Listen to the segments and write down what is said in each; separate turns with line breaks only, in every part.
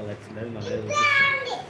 collect them.
Yeah.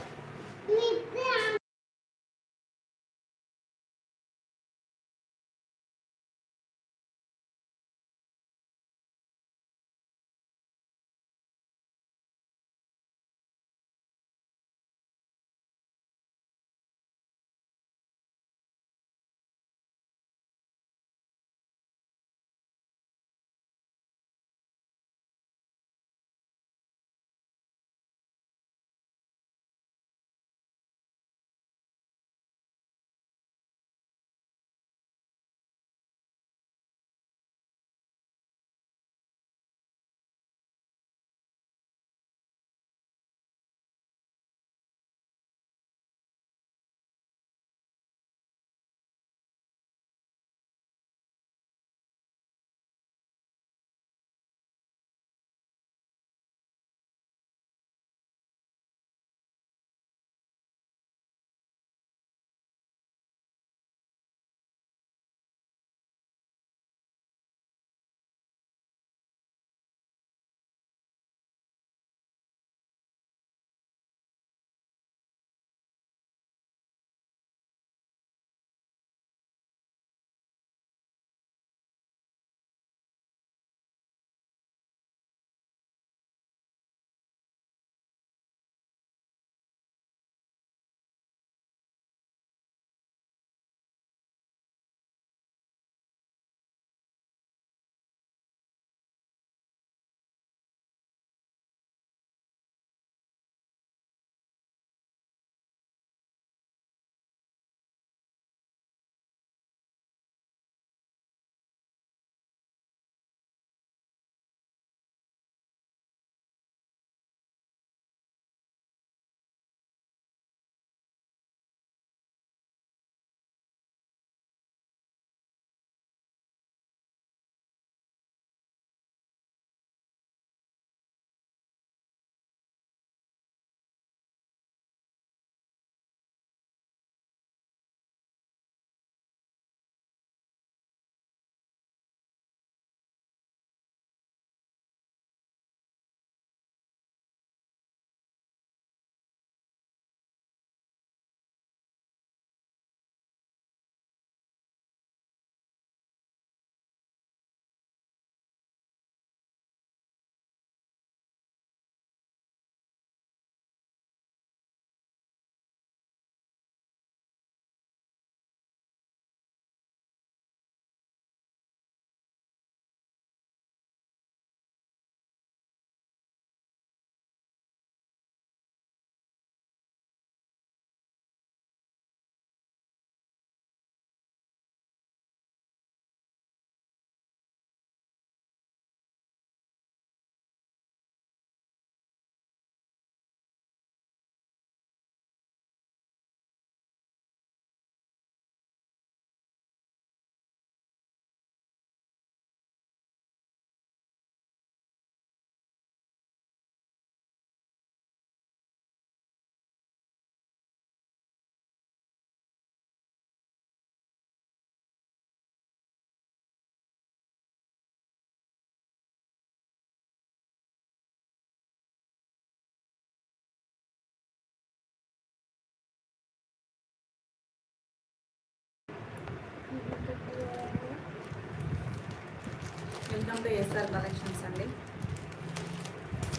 To S R collections అండి.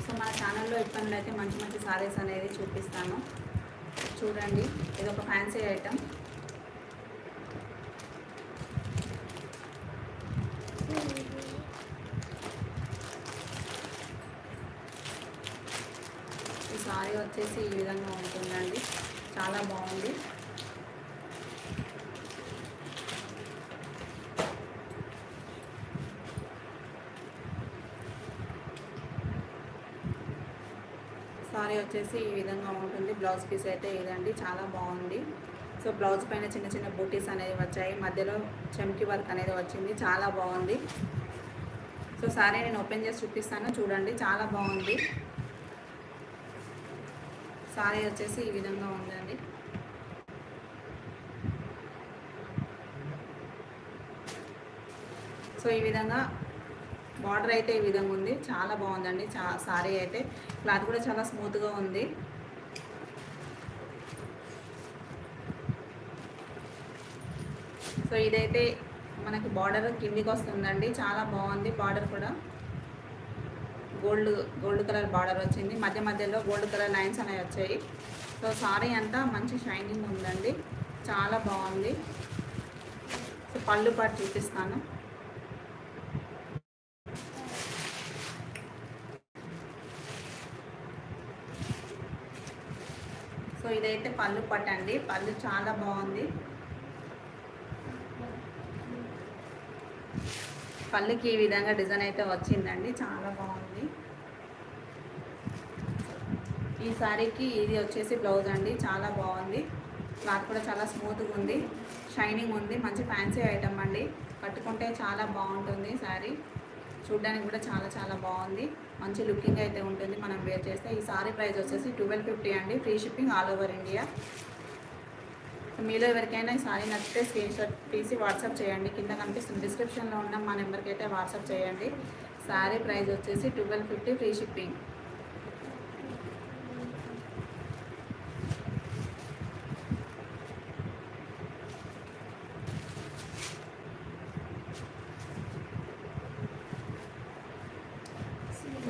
So మన ఛానల్లో ఇప్పటి నుండి అయితే మంచి మంచి సారీస్ అనేది చూపిస్తాను. చూడండి ఇది ఒక ఫ్యాన్సీ ఐటమ్ ఈ సారీ వచ్చేసి ఈ విధంగా ఉంటుందండి. చాలా బాగుంది సారీ వచ్చేసి ఈ విధంగా ఉంటుంది. బ్లౌజ్ పీస్ అయితే ఇదండి. చాలా బాగుంది. సో బ్లౌజ్ పైన చిన్న చిన్న బూటీస్ అనేవి వచ్చాయి. మధ్యలో చెంకి వర్క్ అనేది వచ్చింది. చాలా బాగుంది. సో సారీ నేను ఓపెన్ చేసి చూపిస్తాను. చూడండి. చాలా బాగుంది. సారీ వచ్చేసి ఈ విధంగా ఉందండి. సో ఈ విధంగా బార్డర్ అయితే ఈ విధంగా ఉంది. చాలా బాగుందండి. చా సారీ అయితే క్లాత్ కూడా చాలా స్మూత్గా ఉంది. సో ఇదైతే మనకి బార్డర్ కిందికి వస్తుందండి. చాలా బాగుంది బార్డర్ కూడా. గోల్డ్ గోల్డ్ కలర్ బార్డర్ వచ్చింది. మధ్య మధ్యలో గోల్డ్ కలర్ లైన్స్ అనేవి వచ్చాయి. సో సారీ అంతా మంచి షైనింగ్ ఉందండి. చాలా బాగుంది. సో పళ్ళు పాటు చూపిస్తాను. సో ఇదైతే పళ్ళు పట్టండి పళ్ళు చాలా బాగుంది. పళ్ళుకి ఈ విధంగా డిజైన్ అయితే వచ్చిందండి. చాలా బాగుంది. ఈ సారీకి ఇది వచ్చేసి బ్లౌజ్ అండి. చాలా బాగుంది. క్లాత్ కూడా చాలా స్మూత్గా ఉంది. షైనింగ్ ఉంది. మంచి ఫ్యాన్సీ ఐటమ్ అండి. కట్టుకుంటే చాలా బాగుంటుంది శారీ చూడడానికి కూడా చాలా చాలా బాగుంది. మంచి లుకింగ్ అయితే ఉంటుంది మనం వేర్ చేస్తే. ఈ సారీ ప్రైస్ వచ్చేసి ట్వెల్వ్ ఫిఫ్టీ అండి. Free shipping all over India. మీలో ఎవరికైనా ఈ సారీ నచ్చితే స్క్రీన్ షాట్ తీసి వాట్సాప్ చేయండి. కింద కనిపిస్తుంది డిస్క్రిప్షన్లో ఉన్న మా నెంబర్కి అయితే వాట్సాప్ చేయండి. సారీ ప్రైస్ వచ్చేసి ట్వెల్వ్ ఫిఫ్టీ ఫ్రీ షిప్పింగ్.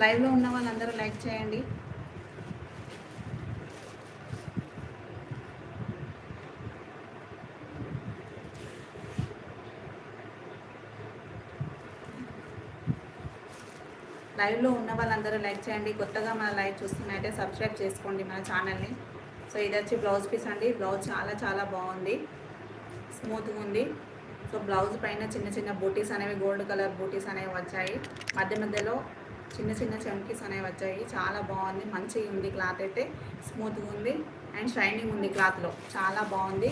లైవ్లో ఉన్న వాళ్ళందరూ లైక్ చేయండి. లైవ్లో ఉన్న వాళ్ళందరూ లైక్ చేయండి. కొత్తగా మన లైవ్ చూస్తున్నట్టే సబ్స్క్రైబ్ చేసుకోండి మన ఛానల్ని. సో ఇది వచ్చి బ్లౌజ్ పీస్ అండి. బ్లౌజ్ చాలా చాలా బాగుంది. స్మూత్గా ఉంది. సో బ్లౌజ్ పైన చిన్న చిన్న బూటీస్ అనేవి గోల్డ్ కలర్ బూటీస్ అనేవి వచ్చాయి. మధ్య మధ్యలో చిన్న చిన్న చంకీస్ అనేవి వచ్చాయి. చాలా బాగుంది. మంచిగా ఉంది క్లాత్ అయితే. స్మూత్గా ఉంది. అండ్ షైనింగ్ ఉంది క్లాత్లో చాలా బాగుంది.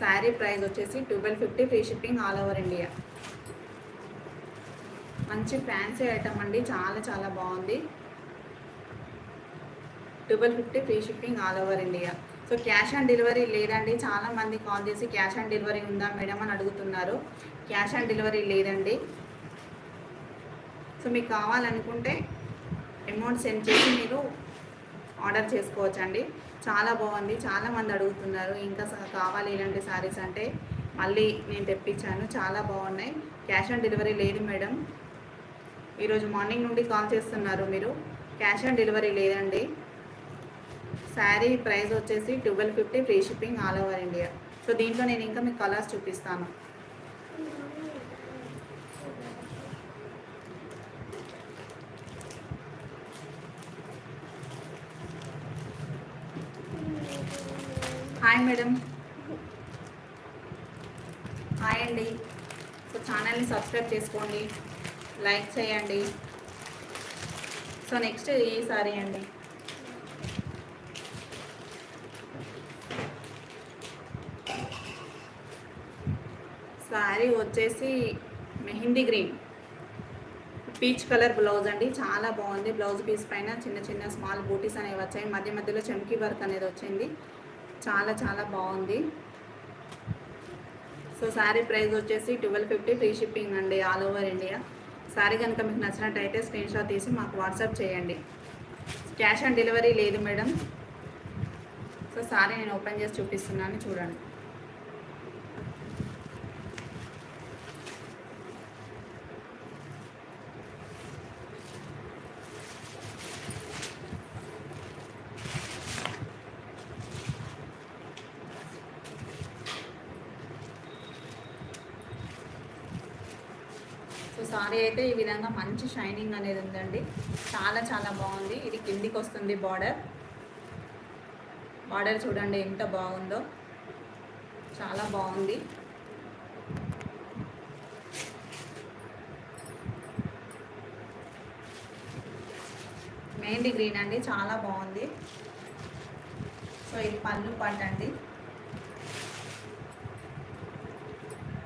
శారీ ప్రైస్ వచ్చేసి twelve fifty free shipping all over India మంచి ఫ్యాన్సీ ఐటమ్ అండి. చాలా చాలా బాగుంది. Twelve fifty free shipping all over India so cash on delivery లేదండి. చాలా మంది కాల్ చేసి క్యాష్ ఆన్ డెలివరీ ఉందా మేడం అని అడుగుతున్నారు. క్యాష్ ఆన్ డెలివరీ లేదండి. సో మీకు కావాలనుకుంటే అమౌంట్ సెండ్ చేసి మీరు ఆర్డర్ చేసుకోవచ్చండి. చాలా బాగుంది. చాలా మంది అడుగుతున్నారు ఇంకా కావాలి ఇలాంటి శారీస్ అంటే మళ్ళీ నేను తెప్పించాను. చాలా బాగున్నాయి. క్యాష్ ఆన్ డెలివరీ లేదు మేడం. ఈరోజు మార్నింగ్ నుండి కాల్ చేస్తున్నారు మీరు. క్యాష్ ఆన్ డెలివరీ లేదండి. శారీ ప్రైస్ వచ్చేసి twelve fifty free shipping all over India so దీంట్లో నేను ఇంకా మీకు కలర్స్ చూపిస్తాను. హాయ్ మేడం హాయ్ అండి. సో ఛానల్ని సబ్స్క్రైబ్ చేసుకోండి. లైక్ చేయండి. సో నెక్స్ట్ ఈ సారీ అండి. సారీ వచ్చేసి mehndi green. Peach colour blouse అండి. చాలా బాగుంది. బ్లౌజ్ పీస్ పైన చిన్న చిన్న స్మాల్ బూటీస్ అనేవి వచ్చాయి. మధ్య మధ్యలో చమ్కీ వర్క్ అనేది వచ్చింది. చాలా చాలా బాగుంది. సో శారీ ప్రైస్ వచ్చేసి ట్వెల్వ్ ఫిఫ్టీ ఫ్రీ షిప్పింగ్ అండి ఆల్ ఓవర్ ఇండియా శారీ కనుక మీకు నచ్చినట్టయితే స్క్రీన్ షాట్ తీసి మాకు వాట్సాప్ చేయండి. క్యాష్ ఆన్ డెలివరీ లేదు మేడం. సో శారీ నేను ఓపెన్ చేసి చూపిస్తున్నాను చూడండి. సారీ అయితే ఈ విధంగా మంచి షైనింగ్ అనేది ఉందండి. చాలా చాలా బాగుంది. ఇది కిందికి వస్తుంది బార్డర్. బార్డర్ చూడండి ఎంత బాగుందో. చాలా బాగుంది. మెహందీ గ్రీన్ అండి. చాలా బాగుంది. సో ఇది పళ్ళు పాట అండి.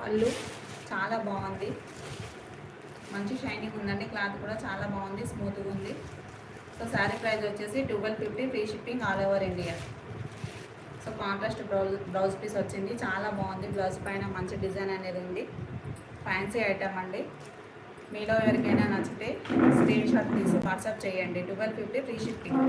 పళ్ళు చాలా బాగుంది. మంచి షైనింగ్ ఉందండి. క్లాత్ కూడా చాలా బాగుంది స్మూత్గా ఉంది. సో శారీ ప్రైస్ వచ్చేసి twelve fifty free shipping all over India. So contrast blouse blouse piece వచ్చింది. చాలా బాగుంది. బ్లౌజ్ పైన మంచి డిజైన్ అనేది ఉంది. ఫ్యాన్సీ ఐటమ్ అండి. మీలో ఎవరికైనా నచ్చితే స్క్రీన్ షాట్ తీసి వాట్సాప్ చేయండి. Twelve fifty free shipping.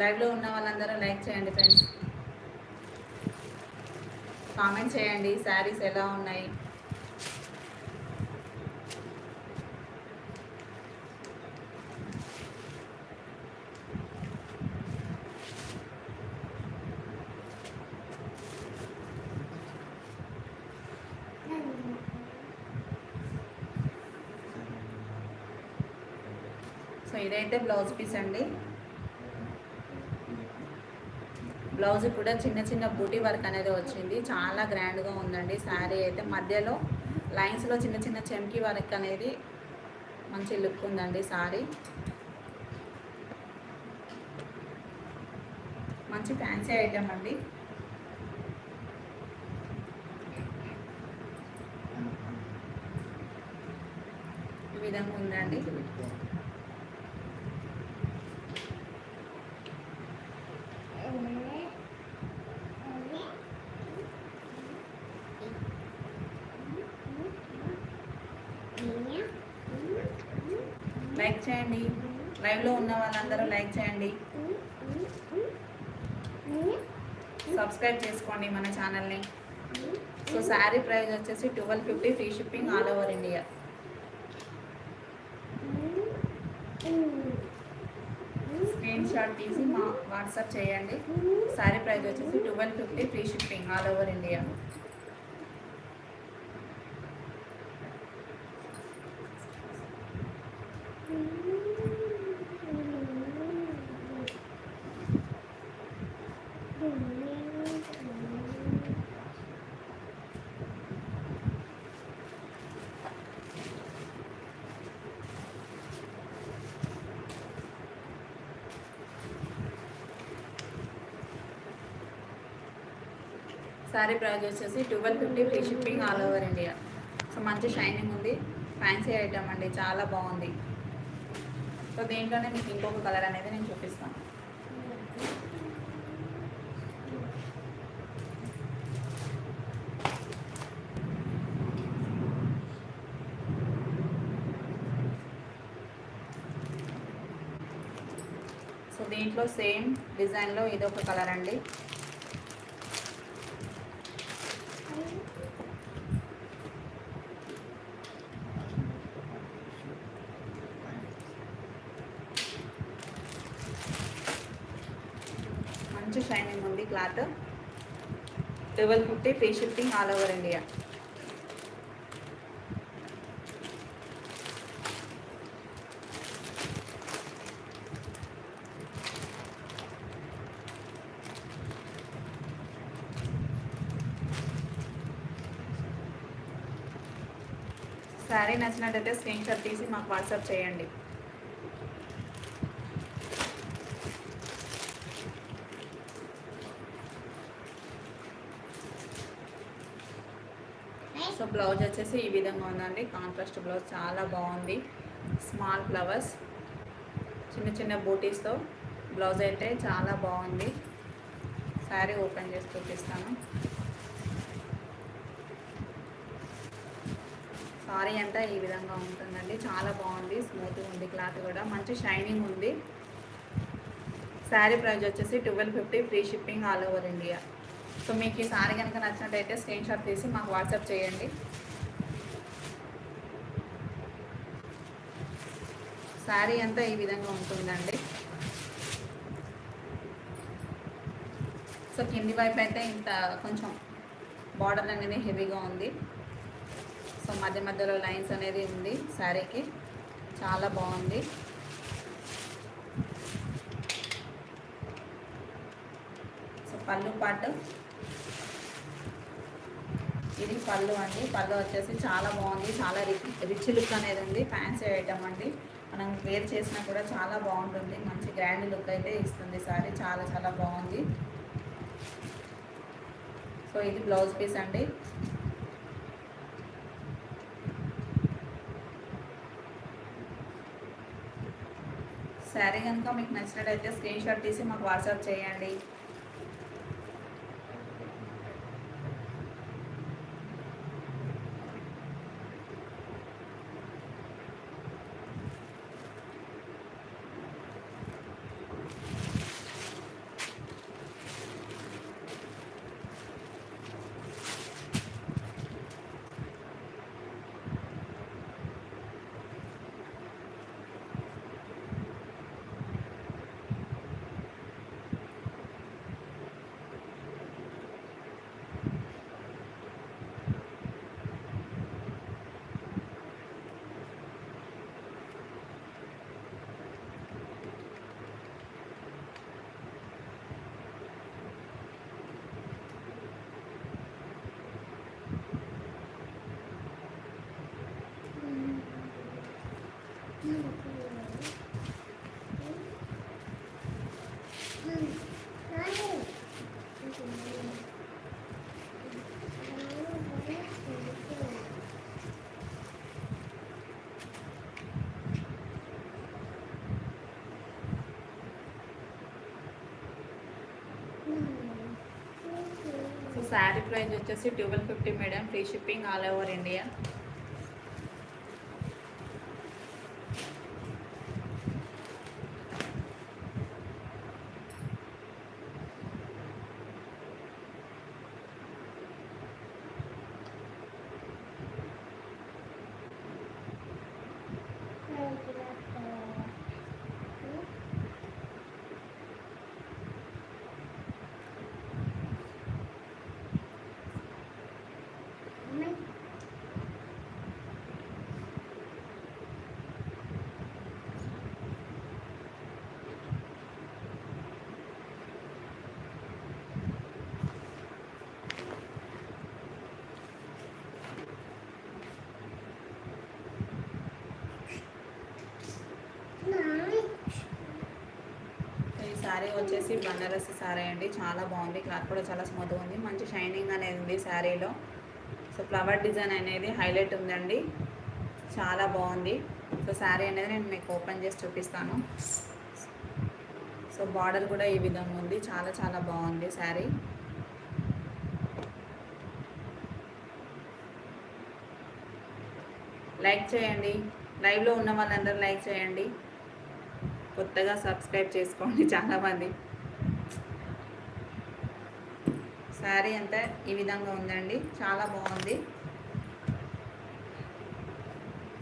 లైవ్లో ఉన్న వాళ్ళందరూ లైక్ చేయండి ఫ్రెండ్స్ కామెంట్ చేయండి శారీస్ ఎలా ఉన్నాయి? సో ఇదైతే బ్లౌజ్ పీస్ అండి. బ్లౌజ్ కూడా చిన్న చిన్న బూటీ వర్క్ అనేది వచ్చింది. చాలా గ్రాండ్గా ఉందండి. శారీ అయితే మధ్యలో లైన్స్లో చిన్న చిన్న చెంకి వర్క్ అనేది మంచి లుక్ ఉందండి శారీ. మంచి ఫ్యాన్సీ ఐటమ్ అండి. ఈ విధంగా ఉందండి లైక్ చేయండి లైవ్లో ఉన్న వాళ్ళందరూ లైక్ చేయండి. సబ్స్క్రైబ్ చేసుకోండి మన ఛానల్ని. సో శారీ ప్రైస్ వచ్చేసి twelve fifty free shipping all over India. Screenshot తీసి మా వాట్సాప్ చేయండి. శారీ ప్రైస్ వచ్చేసి twelve fifty free shipping all over India. Sari price వచ్చేసి twelve fifty free shipping all over India so మంచి షైనింగ్ ఉంది. ఫ్యాన్సీ ఐటమ్ అండి. చాలా బాగుంది. సో దీంట్లోనే మీకు ఇంకొక కలర్ అనేది నేను చూపిస్తాను. సో దీంట్లో సేమ్ డిజైన్లో ఇదొక కలర్ అండి మంచి షైనింగ్ ఉంది cloth twelve fifty free shipping all over India. Sari నచ్చినట్టయితే స్క్రీన్ షాట్ తీసి మాకు వాట్సాప్ చేయండి సో బ్లౌజ్ వచ్చేసి ఈ విధంగా ఉందండి. కాంట్రాస్ట్ బ్లౌజ్ చాలా బాగుంది. Small flowers. చిన్న చిన్న బూటీస్తో బ్లౌజ్ అయితే చాలా బాగుంది. శారీ ఓపెన్ చేసి చూపిస్తాను. సారీ అంతా ఈ విధంగా ఉంటుందండి. చాలా బాగుంది. స్మూత్గా ఉంది క్లాత్ కూడా. మంచి షైనింగ్ ఉంది. శారీ ప్రైస్ వచ్చేసి twelve fifty free shipping all over India. So మీకు ఈ సారీ కనుక నచ్చినట్టయితే స్క్రీన్ షాట్ తీసి మాకు వాట్సాప్ చేయండి. శారీ అంతా ఈ విధంగా ఉంటుందండి. సో కింది వైపు అయితే ఇంత కొంచెం బార్డర్ అనేది హెవీగా ఉంది. సో మధ్య మధ్యలో లైన్స్ అనేది ఉంది శారీకి చాలా బాగుంది. సో పళ్ళు పాటు ఇది పళ్ళు అండి. పళ్ళు వచ్చేసి చాలా బాగుంది. చాలా రిచ్ రిచ్ లుక్ అనేది ఉంది. ఫ్యాన్సీ ఐటమ్ అండి. మనం వేర్ చేసినా కూడా చాలా బాగుంటుంది. మంచి గ్రాండ్ లుక్ అయితే ఇస్తుంది సారీ. చాలా చాలా బాగుంది. సో ఇది బ్లౌజ్ పీస్ అండి. శారీ కనుక మీకు నచ్చినట్టయితే స్క్రీన్ షాట్ తీసి మాకు వాట్సాప్ చేయండి సో శారీ ప్రైస్ వచ్చేసి twelve fifty madam free shipping all over India ఈ శారీ వచ్చేసి బనారసి శారీ అండి. చాలా బాగుంది. క్లాత్ కూడా చాలా స్మూత్గా ఉంది. మంచి షైనింగ్ అనేది ఉంది శారీలో. సో ఫ్లవర్ డిజైన్ అనేది హైలైట్ ఉందండి. చాలా బాగుంది. సో శారీ అనేది నేను మీకు ఓపెన్ చేసి చూపిస్తాను. సో బార్డర్ కూడా ఈ విధంగా ఉంది. చాలా చాలా బాగుంది శారీ. లైక్ చేయండి. లైవ్లో ఉన్న వాళ్ళందరూ లైక్ చేయండి. కొత్తగా సబ్స్క్రైబ్ చేసుకోండి చాలామంది శారీ అంతా ఈ విధంగా ఉందండి. చాలా బాగుంది.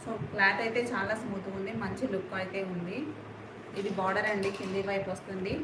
సో క్లాత్ అయితే చాలా స్మూత్గా ఉంది. మంచి లుక్ అయితే ఉంది. ఇది బార్డర్ అండి. కింది వైపు వస్తుంది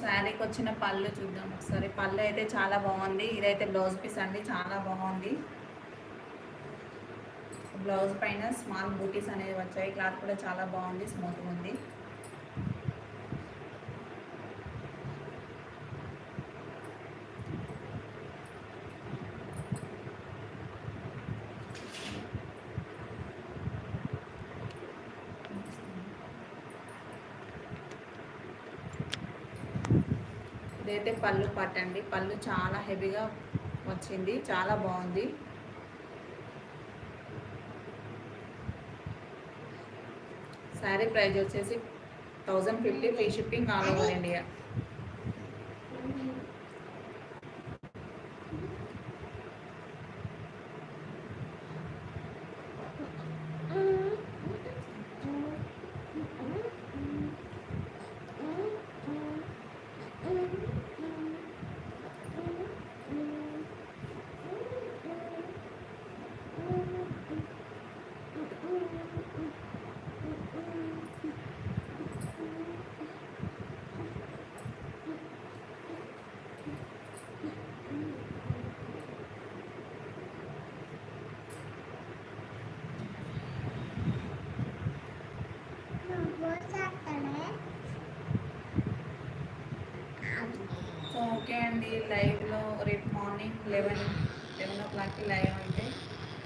సో శారీకి వచ్చిన పళ్ళు చూద్దాం. ఒకసారి పళ్ళు అయితే చాలా బాగుంది. ఇదైతే బ్లౌజ్ పీస్ అండి చాలా బాగుంది. బ్లౌజ్ పైన స్మాల్ బూటీస్ అనేవి వచ్చాయి. క్లాత్ కూడా చాలా బాగుంది స్మూత్గా ఉంది. ఇదైతే పళ్ళు పట్టండి పళ్ళు చాలా హెవీగా వచ్చింది. చాలా బాగుంది. శారీ ప్రైజ్ వచ్చేసి thousand fifty free shipping all over India. చూడండి లైవ్లో రేపు మార్నింగ్ లెవెన్ లెవెన్ ఓ క్లాక్కి లైవ్ అయితే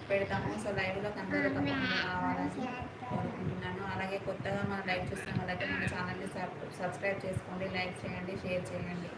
పెడతాము. సో లైవ్లో అందరూ తప్పకుండా రావాలని కోరుకుంటున్నాను. అలాగే కొత్తగా మన లైవ్ చూస్తున్న వాళ్ళైతే మన ఛానల్ని సబ్స్క్రైబ్ చేసుకోండి లైక్ చేయండి షేర్ చేయండి.